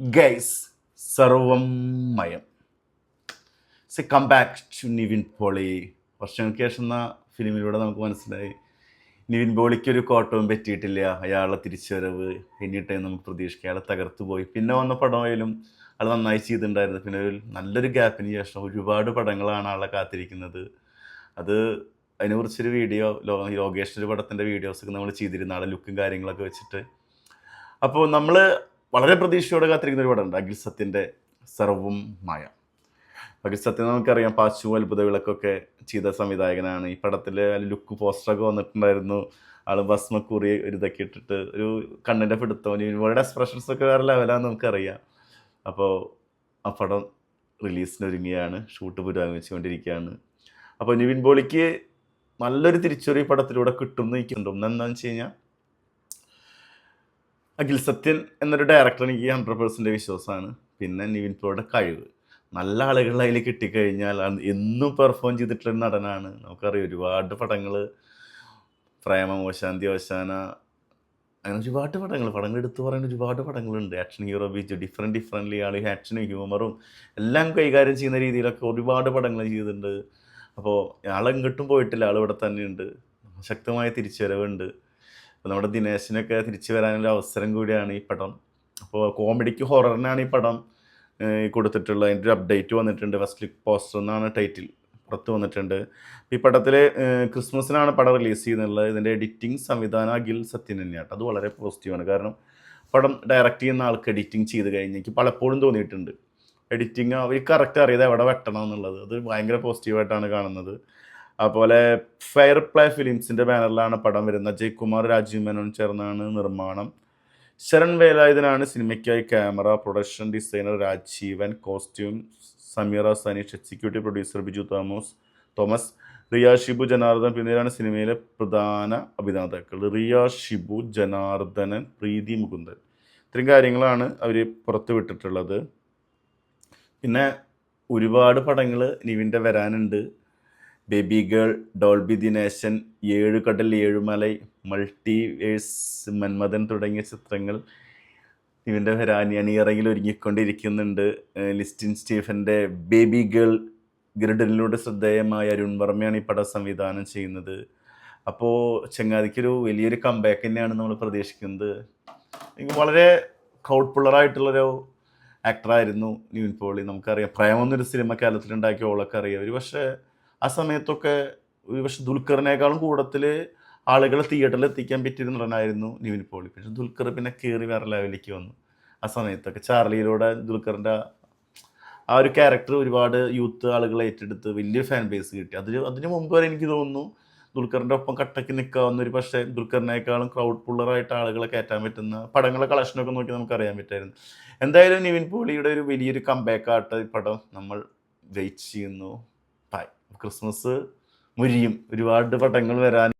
Guys Sarvam Mayam. See come back to Nivin Pauly വർഷങ്ങൾക്ക് ശേഷം എന്ന ഫിലിമിലൂടെ നമുക്ക് മനസ്സിലായി. നിവിൻ പോളിക്ക് ഒരു കോട്ടവും പറ്റിയിട്ടില്ല. അയാളെ തിരിച്ചുവരവ് എന്നിട്ട് നമുക്ക് പ്രതീക്ഷിക്കാം. അയാളെ തകർത്തു പോയി പിന്നെ വന്ന പടമായാലും അയാൾ നന്നായി ചെയ്തിട്ടുണ്ടായിരുന്നു. പിന്നെ ഒരു നല്ലൊരു ഗ്യാപ്പിന് ശേഷം ഒരുപാട് പടങ്ങളാണ് ആളെ കാത്തിരിക്കുന്നത്. അത് അതിനെക്കുറിച്ചൊരു വീഡിയോ ലോ ഒരു പടത്തിന്റെ വീഡിയോസൊക്കെ നമ്മൾ ചെയ്തിരുന്ന. ആളെ ലുക്കും കാര്യങ്ങളൊക്കെ വെച്ചിട്ട്. അപ്പോൾ നമ്മൾ വളരെ പ്രതീക്ഷയോടെ കാത്തിരിക്കുന്ന ഒരു പടമുണ്ട്. അഖിൽ സത്യന്റെ മായ. അഖിൽ സത്യം നമുക്കറിയാം പാച്ചു അത്ഭുത വിളക്കൊക്കെ ചെയ്ത സംവിധായകനാണ്. ഈ പടത്തിൽ ലുക്ക് പോസ്റ്ററൊക്കെ വന്നിട്ടുണ്ടായിരുന്നു. ആൾ ഭസ്മക്കുറി ഒരു ഇതൊക്കെ ഇട്ടിട്ട് ഒരു കണ്ണിന്റെ പിടുത്തം ഇവരുടെ എക്സ്പ്രഷൻസ് ഒക്കെ വേറെ ലെവലാന്ന് നമുക്കറിയാം. അപ്പോൾ ആ പടം റിലീസിന് ഒരുങ്ങിയാണ് ഷൂട്ട് പുരോഗമിച്ചുകൊണ്ടിരിക്കുകയാണ്. അപ്പോൾ നിവിൻ ബോളിക്ക് നല്ലൊരു തിരിച്ചൊരു ഈ പടത്തിലൂടെ കിട്ടും എന്ന് എനിക്കുണ്ട്. എന്താണെന്ന് വെച്ച് കഴിഞ്ഞാൽ അഖിൽ സത്യൻ എന്നൊരു ഡയറക്ടർ എനിക്ക് ഹൺഡ്രഡ് പെർസെന്റ് വിശ്വാസമാണ്. പിന്നെ നിവിൻ പോളിയുടെ കഴിവ്. നല്ല ആളുകൾ അതിൽ കിട്ടിക്കഴിഞ്ഞാൽ എന്നും പെർഫോം ചെയ്തിട്ടുള്ള നടനാണ്. നമുക്കറിയാം ഒരുപാട് പടങ്ങൾ പ്രേമം ഓശാന്തി ഓശാന അങ്ങനെ ഒരുപാട് പടങ്ങൾ പടങ്ങൾ എടുത്തു പറയുന്ന ഒരുപാട് പടങ്ങളുണ്ട്. ആക്ഷൻ ഹീറോ ബീച്ച് ഡിഫറെന്റ് ഡിഫറെന്റ്ലി ആൾ ആക്ഷനും ഹ്യൂമറും എല്ലാം കൈകാര്യം ചെയ്യുന്ന രീതിയിലൊക്കെ ഒരുപാട് പടങ്ങൾ ചെയ്തിട്ടുണ്ട്. അപ്പോൾ ആളെങ്ങോട്ടും പോയിട്ടില്ല. ആൾ ഇവിടെ തന്നെയുണ്ട്. ശക്തമായ തിരിച്ചുവരവുണ്ട് അപ്പോൾ നമ്മുടെ ദിനേശിനൊക്കെ തിരിച്ചു വരാനുള്ള അവസരം കൂടിയാണ് ഈ പടം. അപ്പോൾ കോമഡിക്ക് ഹൊററിനാണ് ഈ പടം കൊടുത്തിട്ടുള്ളത്. അതിന്റെ ഒരു അപ്ഡേറ്റ് വന്നിട്ടുണ്ട്. ഫസ്റ്റ് ലുക്ക് പോസ്റ്റർ എന്നാണ് ടൈറ്റിൽ പുറത്ത് വന്നിട്ടുണ്ട്. ഈ പടത്തിൽ ക്രിസ്മസിനാണ് പടം റിലീസ് ചെയ്യുന്നുള്ളത്. ഇതിന്റെ എഡിറ്റിംഗ് സംവിധാനം അഖിൽ സത്യൻ തന്നെയാണ്. അത് വളരെ പോസിറ്റീവാണ് കാരണം പടം ഡയറക്റ്റ് ചെയ്യുന്ന ആൾക്ക് എഡിറ്റിംഗ് ചെയ്ത് കഴിഞ്ഞ് എനിക്ക് പലപ്പോഴും തോന്നിയിട്ടുണ്ട്. എഡിറ്റിംഗ് അവർ കറക്റ്റ് അറിയാതെ എവിടെ വെട്ടണം എന്നുള്ളത്. അത് ഭയങ്കര പോസിറ്റീവായിട്ടാണ് കാണുന്നത്. അതുപോലെ ഫെയർ പ്ലേ ഫിലിംസിന്റെ ബാനറിലാണ് പടം വരുന്നത്. അജയ് കുമാർ രാജീവ് മേനോൻ ചേർന്നാണ് നിർമ്മാണം. ശരൺ വേലായുധനാണ് സിനിമയ്ക്കായി camera production designer Rajeevan costume Sameera Saneesh executive producer Biju Thomas Thomas Riya Shibu Janardhan പിന്നീടാണ് സിനിമയിലെ പ്രധാന അഭിനേതാക്കൾ. റിയ ഷിബു ജനാർദ്ദനൻ പ്രീതി മുകുന്ദൻ. ഇത്രയും കാര്യങ്ങളാണ് അവർ പുറത്ത് വിട്ടിട്ടുള്ളത്. പിന്നെ ഒരുപാട് പടങ്ങൾ നിവിന്റെ വരാനുണ്ട്. ബേബി ഗേൾ ഡോൾബി ദിനേശൻ ഏഴ് കടൽ ഏഴുമലൈ മൾട്ടിവേഴ്സ് മന്മഥൻ തുടങ്ങിയ ചിത്രങ്ങൾ ഇവന്റെ വരാൻ അണിയറയിൽ ഒരുങ്ങിക്കൊണ്ടിരിക്കുന്നുണ്ട്. ലിസ്റ്റിൻ സ്റ്റീഫന്റെ ബേബി ഗേൾ ഗരുഡനിലൂടെ ശ്രദ്ധേയമായ അരുൺ വർമ്മയാണ് ഈ പടം സംവിധാനം ചെയ്യുന്നത്. അപ്പോൾ ചങ്ങാതിക്കൊരു വലിയൊരു കമ്പാക്ക് തന്നെയാണ് നമ്മൾ പ്രതീക്ഷിക്കുന്നത്. വളരെ ക്രൗഡ് പുള്ളറായിട്ടുള്ളൊരു ആക്ടറായിരുന്നു ന്യൂൻ പോളി. നമുക്കറിയാം പ്രേമെന്നൊരു സിനിമ കേരളത്തിലുണ്ടാക്കിയ ഓളൊക്കെ അറിയാം. ഒരു പക്ഷേ ആ സമയത്തൊക്കെ പക്ഷെ ദുൽഖറിനേക്കാളും കൂടുതൽ ആളുകളെ തിയേറ്ററിൽ എത്തിക്കാൻ പറ്റിയ നടനായിരുന്നു നിവിൻ പോളി. പക്ഷെ ദുൽഖർ പിന്നെ കയറി വേറെ ലെവലിലേക്ക് വന്നു ആ സമയത്തൊക്കെ. ചാർലിയിലൂടെ ദുൽഖറിന്റെ ആ ഒരു ക്യാരക്ടർ ഒരുപാട് യൂത്ത് ആളുകളെ ഏറ്റെടുത്ത് വലിയ ഫാൻ ബേസ് കിട്ടി. അതിന് അതിന് മുമ്പ് വരെ എനിക്ക് തോന്നുന്നു ദുൽഖറിന്റെ ഒപ്പം കട്ടയ്ക്ക് നിൽക്കാവുന്ന ഒരു പക്ഷേ ദുൽഖറിനേക്കാളും ക്രൗഡ് പുള്ളറായിട്ട് ആളുകളെ കയറ്റാൻ പറ്റുന്ന പടങ്ങളെ കളക്ഷനൊക്കെ നോക്കി നമുക്ക് അറിയാൻ പറ്റായിരുന്നു. എന്തായാലും നിവിൻ പോളിയുടെ ഒരു വലിയൊരു കംബാക്ക് ഈ പടം നമ്മൾ വെയിറ്റ് ചെയ്യുന്നു. ക്രിസ്മസ് മുരിയും. ഒരുപാട് പടങ്ങൾ വരാൻ